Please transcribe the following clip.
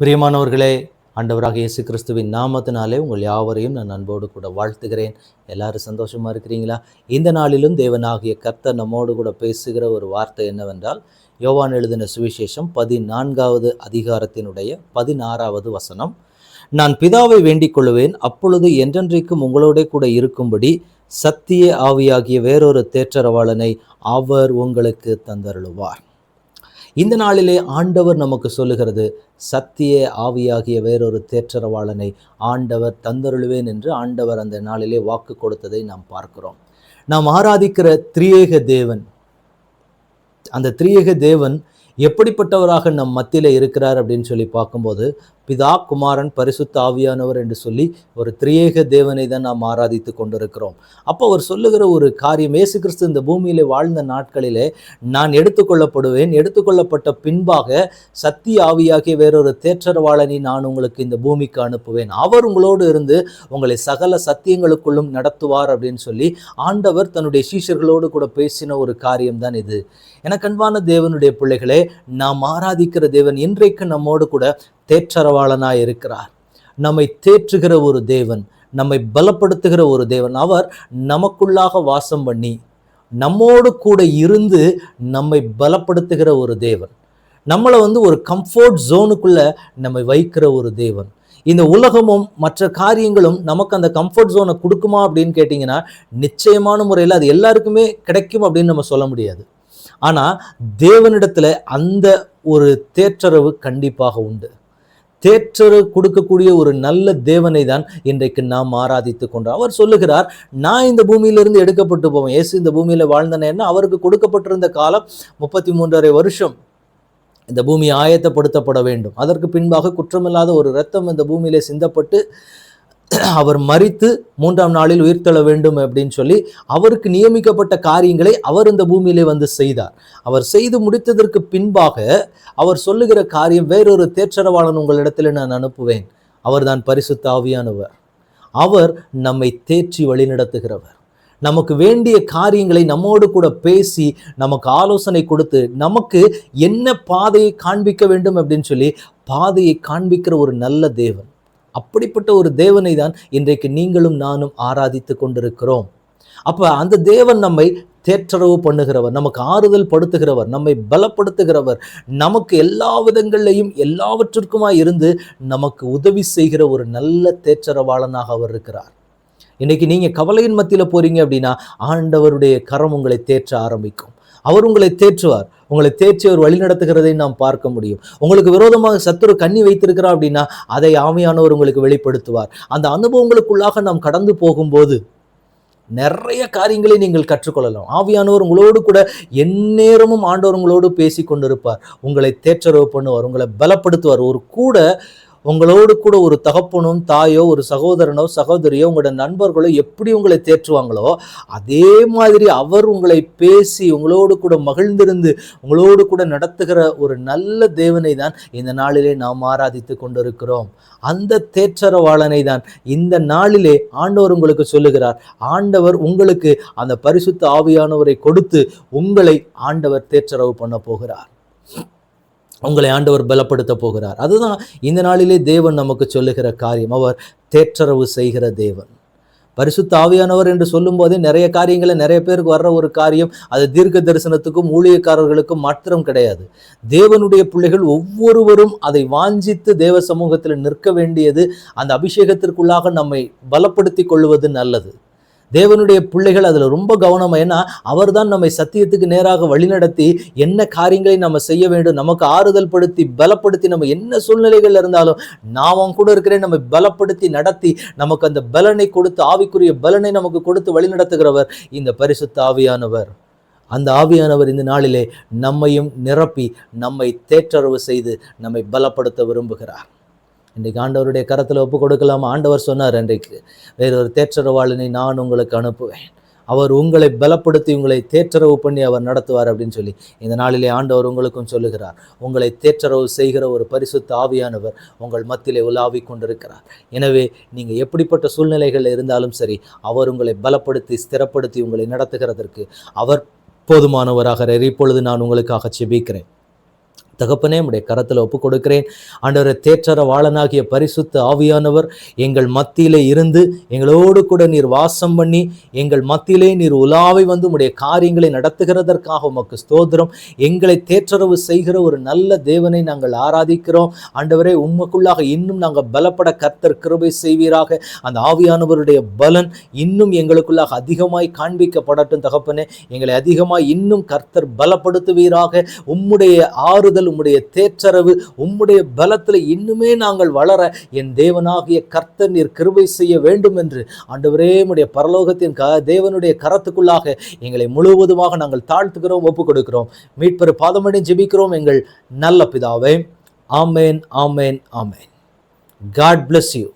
பிரியமானவர்களே ஆண்டவராக இயேசு கிறிஸ்துவின் நாமத்தினாலே உங்கள் யாவரையும் நான் அன்போடு கூட வாழ்த்துகிறேன். எல்லாரும் சந்தோஷமாக இருக்கிறீங்களா? இந்த நாளிலும் தேவனாகிய கர்த்தர் நம்மோடு கூட பேசுகிற ஒரு வார்த்தை என்னவென்றால் யோவான் எழுதின சுவிசேஷம் பதினான்காவது அதிகாரத்தினுடைய பதினாறாவது வசனம். நான் பிதாவை வேண்டிக் கொள்வேன் அப்பொழுது என்றென்றைக்கும் உங்களோட கூட இருக்கும்படி சத்திய ஆவியாகிய வேறொரு தேற்றரவாளனை அவர் உங்களுக்கு தந்தருளுவார். இந்த நாளிலே ஆண்டவர் நமக்கு சொல்லுகிறது சத்திய ஆவியாகிய வேறொரு தேற்றரவாளனை ஆண்டவர் தந்தருளுவேன் என்று ஆண்டவர் அந்த நாளிலே வாக்கு கொடுத்ததை நாம் பார்க்கிறோம். நாம் ஆராதிக்கிற திரியேக தேவன் அந்த திரியேக தேவன் எப்படிப்பட்டவராக நம் மத்தியில் இருக்கிறார் அப்படின்னு சொல்லி பார்க்கும்போது பிதா குமாரன் பரிசுத்த ஆவியானவர் என்று சொல்லி ஒரு திரியேக தேவனை தான் நாம் ஆராதித்து கொண்டிருக்கிறோம். அப்போ அவர் சொல்லுகிற ஒரு காரியம் ஏசு கிறிஸ்து இந்த பூமியிலே வாழ்ந்த நாட்களிலே நான் எடுத்துக்கொள்ளப்படுவேன். எடுத்துக்கொள்ளப்பட்ட பின்பாக சத்திய ஆவியாகிய வேறொரு தேற்றரவாளனை நான் உங்களுக்கு இந்த பூமிக்கு அனுப்புவேன். அவர் உங்களோடு இருந்து உங்களை சகல சத்தியங்களுக்குள்ளும் நடத்துவார் அப்படின்னு சொல்லி ஆண்டவர் தன்னுடைய சீஷர்களோடு கூட பேசின ஒரு காரியம்தான் இது. எனக்கு அன்பான தேவனுடைய பிள்ளைகளே நாம் ஆராதிக்கிற தேவன் இன்றைக்கு நம்மோடு கூட தேற்றரவாளனாய் இருக்கிறார். நம்மை தேற்றுகிற ஒரு தேவன் நம்மை பலப்படுத்துகிற ஒரு தேவன். அவர் நமக்குள்ளாக வாசம் பண்ணி நம்மோடு கூட இருந்து நம்மை பலப்படுத்துகிற ஒரு தேவன். நம்மளை வந்து ஒரு கம்ஃபர்ட் ஜோனுக்குள்ள நம்மை வைக்கிற ஒரு தேவன். இந்த உலகமும் மற்ற காரியங்களும் நமக்கு அந்த கம்ஃபர்ட் ஜோனை கொடுக்குமா அப்படின்னு கேட்டிங்கன்னா நிச்சயமான முறையில் அது எல்லாருக்குமே கிடைக்கும் அப்படின்னு நம்ம சொல்ல முடியாது. ஆனால் தேவனிடத்தில் அந்த ஒரு தேற்றரவு கண்டிப்பாக உண்டு. தேற்றரு கொடுக்கக்கூடிய ஒரு நல்ல தேவனை தான் இன்றைக்கு நாம் ஆராதித்து கொண்டோம். அவர் சொல்லுகிறார் நான் இந்த பூமியிலிருந்து எடுக்கப்பட்டு போவேன். இயேசு இந்த பூமியில் வாழ்ந்தனேன்னா அவருக்கு கொடுக்கப்பட்டிருந்த காலம் முப்பத்தி மூன்றரை வருஷம். இந்த பூமி ஆயத்தப்படுத்தப்பட வேண்டும். அதற்கு பின்பாக குற்றமில்லாத ஒரு இரத்தம் இந்த பூமியிலே சிந்தப்பட்டு அவர் மறித்து மூன்றாம் நாளில் உயிர்த்தெழ வேண்டும் அப்படின்னு சொல்லி அவருக்கு நியமிக்கப்பட்ட காரியங்களை அவர் இந்த பூமியிலே வந்து செய்தார். அவர் செய்து முடித்ததற்கு பின்பாக அவர் சொல்லுகிற காரியம் வேறொரு தேற்றரவாளன் உங்களிடத்தில் நான் அனுப்புவேன். அவர்தான் பரிசுத்த ஆவியானவர். அவர் நம்மை தேற்றி வழிநடத்துகிறவர். நமக்கு வேண்டிய காரியங்களை நம்மோடு கூட பேசி நமக்கு ஆலோசனை கொடுத்து நமக்கு என்ன பாதையை காண்பிக்க வேண்டும் அப்படின்னு சொல்லி பாதையை காண்பிக்கிற ஒரு நல்ல தேவன். அப்படிப்பட்ட ஒரு தேவனை தான் இன்றைக்கு நீங்களும் நானும் ஆராதித்து கொண்டிருக்கிறோம். அப்போ அந்த தேவன் நம்மை தேற்றரவு பண்ணுகிறவர் நமக்கு ஆறுதல் படுத்துகிறவர் நம்மை பலப்படுத்துகிறவர் நமக்கு எல்லா விதங்கள்லையும் எல்லாவற்றிற்குமாய் இருந்து நமக்கு உதவி செய்கிற ஒரு நல்ல தேற்றரவாளனாக அவர் இருக்கிறார். இன்றைக்கி நீங்கள் கவலையின் மத்தியில் போகிறீங்க அப்படின்னா ஆண்டவருடைய கரம் உங்களை தேற்ற ஆரம்பிக்கும். அவர் உங்களை தேற்றுவார். உங்களை தேற்றி அவர் வழி நடத்துகிறதை நாம் பார்க்க முடியும். உங்களுக்கு விரோதமாக சத்துரு கண்ணி வைத்திருக்கிறார் அப்படின்னா அதை ஆமையானவர் உங்களுக்கு வெளிப்படுத்துவார். அந்த அனுபவங்களுக்குள்ளாக நாம் கடந்து போகும்போது நிறைய காரியங்களை நீங்கள் கற்றுக்கொள்ளலாம். ஆவியானவர் உங்களோடு கூட எந்நேரமும் ஆண்டவர் உங்களோடு பேசி கொண்டிருப்பார் உங்களை தேற்றரவு பண்ணுவார். உங்களை பலப்படுத்துவார். ஒரு கூட உங்களோடு கூட ஒரு தகப்பனும் தாயோ ஒரு சகோதரனோ சகோதரியோ உங்களோட நண்பர்களோ எப்படி உங்களை தேற்றுவாங்களோ அதே மாதிரி அவர் உங்களை பேசி உங்களோடு கூட மகிழ்ந்திருந்து உங்களோடு கூட நடத்துகிற ஒரு நல்ல தேவனை தான் இந்த நாளிலே நாம் ஆராதித்து கொண்டிருக்கிறோம். அந்த தேற்றரவாளனை தான் இந்த நாளிலே ஆண்டவர் உங்களுக்கு சொல்லுகிறார். ஆண்டவர் உங்களுக்கு அந்த பரிசுத்த ஆவியானவரை கொடுத்து உங்களை ஆண்டவர் தேற்றரவு பண்ண போகிறார். உங்களை ஆண்டவர் பலப்படுத்த போகிறார். அதுதான் இந்த நாளிலே தேவன் நமக்கு சொல்லுகிற காரியம். அவர் தேற்றரவு செய்கிற தேவன். பரிசுத்த ஆவியானவர் என்று சொல்லும்போதே நிறைய காரியங்களை நிறைய பேருக்கு வர்ற ஒரு காரியம். அது தீர்க்க தரிசனத்துக்கும் ஊழியக்காரர்களுக்கும் மாத்திரம் கிடையாது. தேவனுடைய பிள்ளைகள் ஒவ்வொருவரும் அதை வாஞ்சித்து தேவ சமூகத்தில் நிற்க வேண்டியது அந்த அபிஷேகத்திற்குள்ளாக நம்மை பலப்படுத்தி கொள்வது நல்லது. தேவனுடைய பிள்ளைகள் அதில் ரொம்ப கவனம் ஏன்னா அவர் தான் நம்மை சத்தியத்துக்கு நேராக வழிநடத்தி என்ன காரியங்களை நம்ம செய்ய வேண்டும் நமக்கு ஆறுதல் படுத்தி பலப்படுத்தி நம்ம என்ன சூழ்நிலைகள் இருந்தாலும் நாமும் கூட இருக்கிறேன் நம்மை பலப்படுத்தி நடத்தி நமக்கு அந்த பலனை கொடுத்து ஆவிக்குரிய பலனை நமக்கு கொடுத்து வழிநடத்துகிறவர் இந்த பரிசுத்த ஆவியானவர். அந்த ஆவியானவர் இந்த நாளிலே நம்மையும் நிரப்பி நம்மை தேற்றரவு செய்து நம்மை பலப்படுத்த விரும்புகிறார். இன்றைக்கு ஆண்டவருடைய கரத்தில் ஒப்பு கொடுக்கலாம். ஆண்டவர் சொன்னார் இன்றைக்கு வேறொரு தேற்றரவாளனை நான் உங்களுக்கு அனுப்புவேன். அவர் உங்களை பலப்படுத்தி உங்களை தேற்றரவு பண்ணி அவர் நடத்துவார் அப்படின்னு சொல்லி. இந்த நாளிலே ஆண்டவர் உங்களுக்கும் சொல்லுகிறார் உங்களை தேற்றரவு செய்கிற ஒரு பரிசுத்த ஆவியானவர் உங்கள் மத்தியிலே உலாவி கொண்டிருக்கிறார். எனவே நீங்கள் எப்படிப்பட்ட சூழ்நிலைகள் இருந்தாலும் சரி அவர் உங்களை பலப்படுத்தி ஸ்திரப்படுத்தி உங்களை நடத்துகிறதற்கு அவர் போதுமானவராக இப்பொழுது நான் உங்களுக்காக செபிக்கிறேன் தகப்பனே உடைய கரத்தில் ஒப்பு கொடுக்கிறேன் ஆண்டவர் தேற்றற வாளனாகிய பரிசுத்த ஆவியானவர் எங்கள் மத்தியிலே இருந்து எங்களோடு கூட நீர் வாசம் பண்ணி எங்கள் மத்தியிலே நீர் உலாவை வந்து உடைய காரியங்களை நடத்துகிறதற்காக உமக்கு ஸ்தோத்திரம். எங்களை தேற்றரவு செய்கிற ஒரு நல்ல தேவனை நாங்கள் ஆராதிக்கிறோம். ஆண்டவரே உண்மைக்குள்ளாக இன்னும் நாங்கள் பலப்பட கர்த்தர் கிருபை செய்வீராக. அந்த ஆவியானவருடைய பலன் இன்னும் எங்களுக்குள்ளாக அதிகமாய் காண்பிக்கப்படட்டும் தகப்பனே. எங்களை அதிகமாய் இன்னும் கர்த்தர் பலப்படுத்துவீராக. உம்முடைய ஆறுதல் உம்முடைய தேற்றரவு உம்முடைய பலத்தில் இன்னுமே நாங்கள் வளர என் தேவனாகிய கர்த்தர் நீர் கிருபை செய்ய வேண்டும் என்று ஆண்டவரே உடைய பரலோகத்தின் க தேவனுடைய கரத்துக்குள்ளாக எங்களை முழுவதுமாக நாங்கள் தாழ்த்துக்கிறோம் ஒப்பு கொடுக்கிறோம் மீட்பெரு பாதமடி ஜெபிக்கிறோம் எங்கள் நல்ல பிதாவே. ஆமேன் ஆமேன் ஆமேன். God bless you